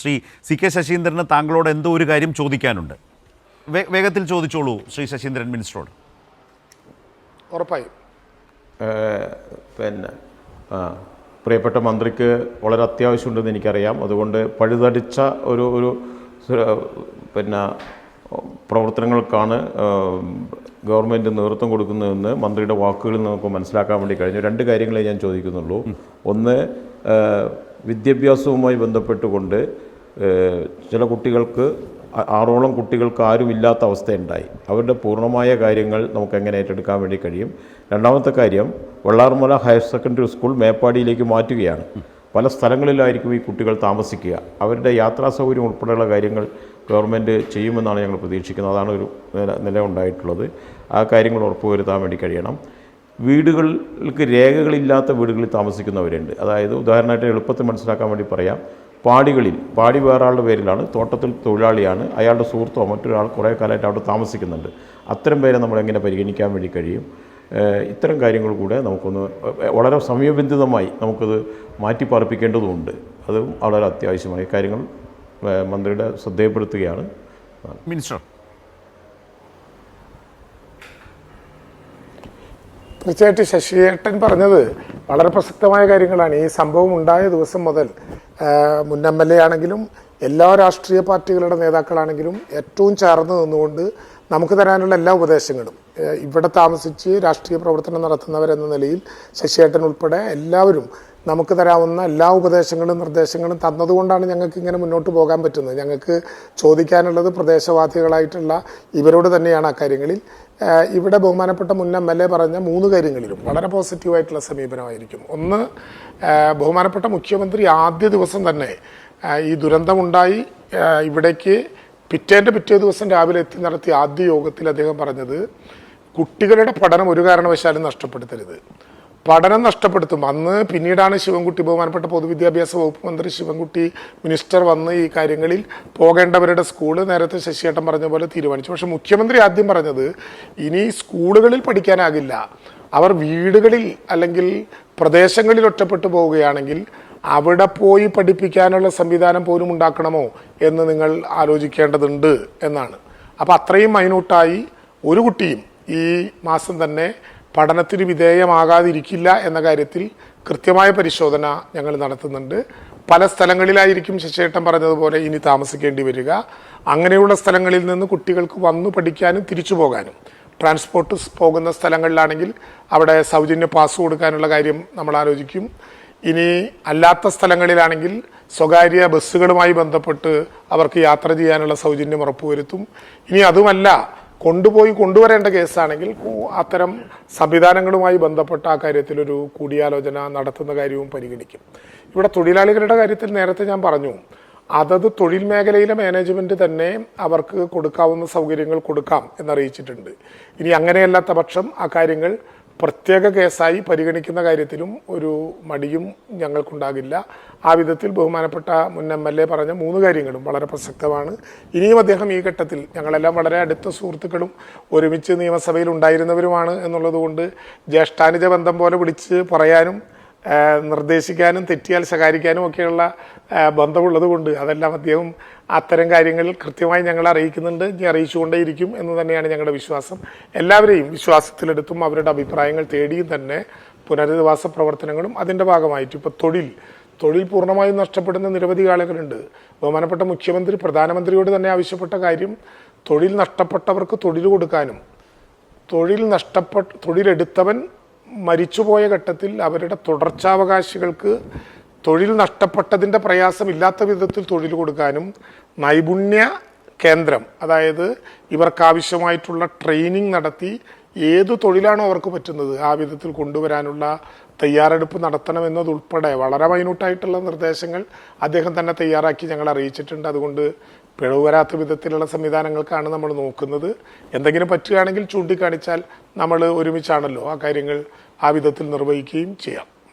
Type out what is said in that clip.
Shri C K ശശീന്ദ്രന് താങ്കളോട് എന്തോ ഒരു കാര്യം ചോദിക്കാനുണ്ട്. വേഗത്തിൽ ചോദിച്ചോളൂ ശ്രീ ശശീന്ദ്രൻ മിനിസ്റ്ററോട്. ഉറപ്പായും. പിന്നെ പ്രിയപ്പെട്ട മന്ത്രിക്ക് വളരെ അത്യാവശ്യമുണ്ടെന്ന് എനിക്കറിയാം. അതുകൊണ്ട് പഴുതടിച്ച ഒരു ഒരു പിന്നെ പ്രവർത്തനങ്ങൾക്കാണ് ഗവൺമെന്റ് നേതൃത്വം കൊടുക്കുന്നതെന്ന് മന്ത്രിയുടെ വാക്കുകളിൽ നിന്ന് നമുക്ക് മനസ്സിലാക്കാൻ വേണ്ടി കഴിഞ്ഞു. രണ്ട് കാര്യങ്ങളെ ഞാൻ ചോദിക്കുന്നുള്ളൂ. ഒന്ന് വിദ്യാഭ്യാസവുമായി ബന്ധപ്പെട്ടുകൊണ്ട് ചില കുട്ടികൾക്ക് ആറോളം കുട്ടികൾക്ക് ആരും ഇല്ലാത്ത അവസ്ഥയുണ്ടായി. അവരുടെ പൂർണമായ കാര്യങ്ങൾ നമുക്ക് എങ്ങനെ ഏറ്റെടുക്കാൻ വേണ്ടി കഴിയും? രണ്ടാമത്തെ കാര്യം വെള്ളാർമല ഹയർ സെക്കൻഡറി സ്കൂൾ മേപ്പാടിയിലേക്ക് മാറ്റുകയാണ്. പല സ്ഥലങ്ങളിലായിരിക്കും ഈ കുട്ടികൾ താമസിക്കുക. അവരുടെ യാത്രാ സൗകര്യം ഉൾപ്പെടെയുള്ള കാര്യങ്ങൾ ഗവൺമെന്റ് ചെയ്യുമെന്നാണ് ഞങ്ങൾ പ്രതീക്ഷിക്കുന്നത്. അതാണ് ഒരു നില ഉണ്ടായിട്ടുള്ളത്. ആ കാര്യങ്ങൾ ഉറപ്പുവരുത്താൻ വേണ്ടി കഴിയണം. വീടുകൾക്ക് രേഖകളില്ലാത്ത വീടുകളിൽ താമസിക്കുന്നവരുണ്ട്. അതായത് ഉദാഹരണമായിട്ട് എളുപ്പത്തിൽ മനസ്സിലാക്കാൻ വേണ്ടി പറയാം. പാടികളിൽ പാടി വേറെ ആളുടെ പേരിലാണ് തോട്ടത്തിൽ തൊഴിലാളിയാണ്. അയാളുടെ സുഹൃത്തോ മറ്റൊരാൾ കുറേ കാലമായിട്ട് അവിടെ താമസിക്കുന്നുണ്ട്. അത്തരം പേരെ നമ്മൾ എങ്ങനെ പരിഗണിക്കാൻ വേണ്ടി കഴിയും? ഇത്തരം കാര്യങ്ങൾ കൂടെ നമുക്കൊന്ന് വളരെ സമയബന്ധിതമായി നമുക്കത് മാറ്റിപ്പാർപ്പിക്കേണ്ടതുണ്ട്. അതും വളരെ അത്യാവശ്യമായ കാര്യങ്ങൾ മന്ത്രിയുടെ ശ്രദ്ധയപ്പെടുത്തുകയാണ്. മിനിസ്റ്റർ. തീർച്ചയായിട്ടും ശശിയേട്ടൻ പറഞ്ഞത് വളരെ പ്രസക്തമായ കാര്യങ്ങളാണ്. ഈ സംഭവം ഉണ്ടായ ദിവസം മുതൽ മുൻ എം എൽ എ ആണെങ്കിലും എല്ലാ രാഷ്ട്രീയ പാർട്ടികളുടെ നേതാക്കളാണെങ്കിലും ഏറ്റവും ചേർന്ന് നിന്നുകൊണ്ട് നമുക്ക് തരാനുള്ള എല്ലാ ഉപദേശങ്ങളും. ഇവിടെ താമസിച്ച് രാഷ്ട്രീയ പ്രവർത്തനം നടത്തുന്നവരെന്ന നിലയിൽ ശശിയേട്ടൻ ഉൾപ്പെടെ എല്ലാവരും നമുക്ക് തരാവുന്ന എല്ലാ ഉപദേശങ്ങളും നിർദ്ദേശങ്ങളും തന്നതുകൊണ്ടാണ് ഞങ്ങൾക്ക് ഇങ്ങനെ മുന്നോട്ട് പോകാൻ പറ്റുന്നത്. ഞങ്ങൾക്ക് ചോദിക്കാനുള്ളത് പ്രദേശവാസികളായിട്ടുള്ള ഇവരോട് തന്നെയാണ് അക്കാര്യങ്ങളിൽ. കാര്യങ്ങളിൽ ഇവിടെ ബഹുമാനപ്പെട്ട മുൻ എം എൽ എ പറഞ്ഞ മൂന്ന് കാര്യങ്ങളിലും വളരെ പോസിറ്റീവായിട്ടുള്ള സമീപനമായിരിക്കും. ഒന്ന് ബഹുമാനപ്പെട്ട മുഖ്യമന്ത്രി ആദ്യ ദിവസം തന്നെ ഈ ദുരന്തമുണ്ടായി. ഇവിടേക്ക് പിറ്റേന്റെ പിറ്റേ ദിവസം രാവിലെ എത്തി നടത്തിയ ആദ്യ യോഗത്തിൽ അദ്ദേഹം പറഞ്ഞത് കുട്ടികളുടെ പഠനം ഒരു കാരണവശാലും നഷ്ടപ്പെടുത്തരുത്. പഠനം നഷ്ടപ്പെടുത്തും. അന്ന് പിന്നീടാണ് ശിവൻകുട്ടി ബഹുമാനപ്പെട്ട പൊതുവിദ്യാഭ്യാസ വകുപ്പ് മന്ത്രി ശിവൻകുട്ടി മിനിസ്റ്റർ വന്ന് ഈ കാര്യങ്ങളിൽ പോകേണ്ടവരുടെ സ്കൂൾ നേരത്തെ ശശിയേട്ടൻ പറഞ്ഞ പോലെ തീരുമാനിച്ചു. പക്ഷെ മുഖ്യമന്ത്രി ആദ്യം പറഞ്ഞത് ഇനി സ്കൂളുകളിൽ പഠിക്കാനാകില്ല. അവർ വീടുകളിൽ അല്ലെങ്കിൽ പ്രദേശങ്ങളിൽ ഒറ്റപ്പെട്ടു പോവുകയാണെങ്കിൽ അവിടെ പോയി പഠിപ്പിക്കാനുള്ള സംവിധാനം പോലും ഉണ്ടാക്കണമോ എന്ന് നിങ്ങൾ ആലോചിക്കേണ്ടതുണ്ട് എന്നാണ്. അപ്പം അത്രയും മൈന്യൂട്ടായി ഒരു കുട്ടിയും ഈ മാസം തന്നെ പഠനത്തിന് വിധേയമാകാതിരിക്കില്ല എന്ന കാര്യത്തിൽ കൃത്യമായ പരിശോധന ഞങ്ങൾ നടത്തുന്നുണ്ട്. പല സ്ഥലങ്ങളിലായിരിക്കും ശശിയേട്ടൻ പറഞ്ഞതുപോലെ ഇനി താമസിക്കേണ്ടി വരിക. അങ്ങനെയുള്ള സ്ഥലങ്ങളിൽ നിന്ന് കുട്ടികൾക്ക് വന്നു പഠിക്കാനും തിരിച്ചു പോകാനും. ട്രാൻസ്പോർട്ട് പോകുന്ന സ്ഥലങ്ങളിലാണെങ്കിൽ അവിടെ സൗജന്യ പാസ് കൊടുക്കാനുള്ള കാര്യം നമ്മൾ ആലോചിക്കും. ഇനി അല്ലാത്ത സ്ഥലങ്ങളിലാണെങ്കിൽ സ്വകാര്യ ബസ്സുകളുമായി ബന്ധപ്പെട്ട് അവർക്ക് യാത്ര ചെയ്യാനുള്ള സൗജന്യം ഉറപ്പുവരുത്തും. ഇനി അതുമല്ല കൊണ്ടുപോയി കൊണ്ടുവരേണ്ട കേസാണെങ്കിൽ അത്തരം സംവിധാനങ്ങളുമായി ബന്ധപ്പെട്ട ആ കാര്യത്തിലൊരു കൂടിയാലോചന നടത്തുന്ന കാര്യവും പരിഗണിക്കും. ഇവിടെ തൊഴിലാളികളുടെ കാര്യത്തിൽ നേരത്തെ ഞാൻ പറഞ്ഞു അതത് തൊഴിൽ മേഖലയിലെ മാനേജ്മെന്റ് തന്നെ അവർക്ക് കൊടുക്കാവുന്ന സൗകര്യങ്ങൾ കൊടുക്കാം എന്നറിയിച്ചിട്ടുണ്ട്. ഇനി അങ്ങനെയല്ലാത്ത പക്ഷം ആ കാര്യങ്ങൾ പ്രത്യേക കേസായി പരിഗണിക്കുന്ന കാര്യത്തിലും ഒരു മടിയും ഞങ്ങൾക്കുണ്ടാകില്ല. ആ വിധത്തിൽ ബഹുമാനപ്പെട്ട മുൻ എം എൽ എ പറഞ്ഞ മൂന്ന് കാര്യങ്ങളും വളരെ പ്രസക്തമാണ്. ഇനിയും അദ്ദേഹം ഈ ഘട്ടത്തിൽ ഞങ്ങളെല്ലാം വളരെ അടുത്ത സുഹൃത്തുക്കളും ഒരുമിച്ച് നിയമസഭയിൽ ഉണ്ടായിരുന്നവരുമാണ് എന്നുള്ളതുകൊണ്ട് ജ്യേഷ്ഠാനുജ ബന്ധം പോലെ വിളിച്ച് പറയാനും നിർദ്ദേശിക്കാനും തെറ്റിയാൽ ശകാരിക്കാനും ഒക്കെയുള്ള ബന്ധമുള്ളത് കൊണ്ട് അതെല്ലാം അദ്ദേഹം അത്തരം കാര്യങ്ങളിൽ കൃത്യമായി ഞങ്ങൾ അറിയിക്കുന്നുണ്ട്. ഇനി അറിയിച്ചുകൊണ്ടേയിരിക്കും എന്ന് തന്നെയാണ് ഞങ്ങളുടെ വിശ്വാസം. എല്ലാവരെയും വിശ്വാസത്തിലെടുത്തും അവരുടെ അഭിപ്രായങ്ങൾ തേടിയും തന്നെ പുനരധിവാസ പ്രവർത്തനങ്ങളും അതിന്റെ ഭാഗമായിട്ട് ഇപ്പോൾ തൊഴിൽ തൊഴിൽ പൂർണമായും നഷ്ടപ്പെടുന്ന നിരവധി ആളുകളുണ്ട്. ബഹുമാനപ്പെട്ട മുഖ്യമന്ത്രി പ്രധാനമന്ത്രിയോട് തന്നെ ആവശ്യപ്പെട്ട കാര്യം തൊഴിൽ നഷ്ടപ്പെട്ടവർക്ക് തൊഴിൽ കൊടുക്കാനും തൊഴിൽ നഷ്ടപ്പെട്ട തൊഴിലെടുത്തവൻ മരിച്ചുപോയ ഘട്ടത്തിൽ അവരുടെ തുടർച്ചാവകാശികൾക്ക് തൊഴിൽ നഷ്ടപ്പെട്ടതിന്റെ പ്രയാസമില്ലാത്ത വിധത്തിൽ തൊഴിൽ കൊടുക്കാനും നൈപുണ്യ കേന്ദ്രം അതായത് ഇവർക്കാവശ്യമായിട്ടുള്ള ട്രെയിനിങ് നടത്തി ഏത് തൊഴിലാണോ അവർക്ക് പറ്റുന്നത് ആ വിധത്തിൽ കൊണ്ടുവരാനുള്ള തയ്യാറെടുപ്പ് നടത്തണമെന്നതുൾപ്പെടെ വളരെ മൈന്യൂട്ടായിട്ടുള്ള നിർദ്ദേശങ്ങൾ അദ്ദേഹം തന്നെ തയ്യാറാക്കി ഞങ്ങൾ അറിയിച്ചിട്ടുണ്ട്. അതുകൊണ്ട് പിഴവ് വരാത്ത വിധത്തിലുള്ള സംവിധാനങ്ങൾക്കാണ് നമ്മൾ നോക്കുന്നത്. എന്തെങ്കിലും പറ്റുകയാണെങ്കിൽ ചൂണ്ടിക്കാണിച്ചാൽ നമ്മൾ ഒരുമിച്ചാണല്ലോ ആ കാര്യങ്ങൾ ആ വിധത്തിൽ നിർവഹിക്കുകയും ചെയ്യാം.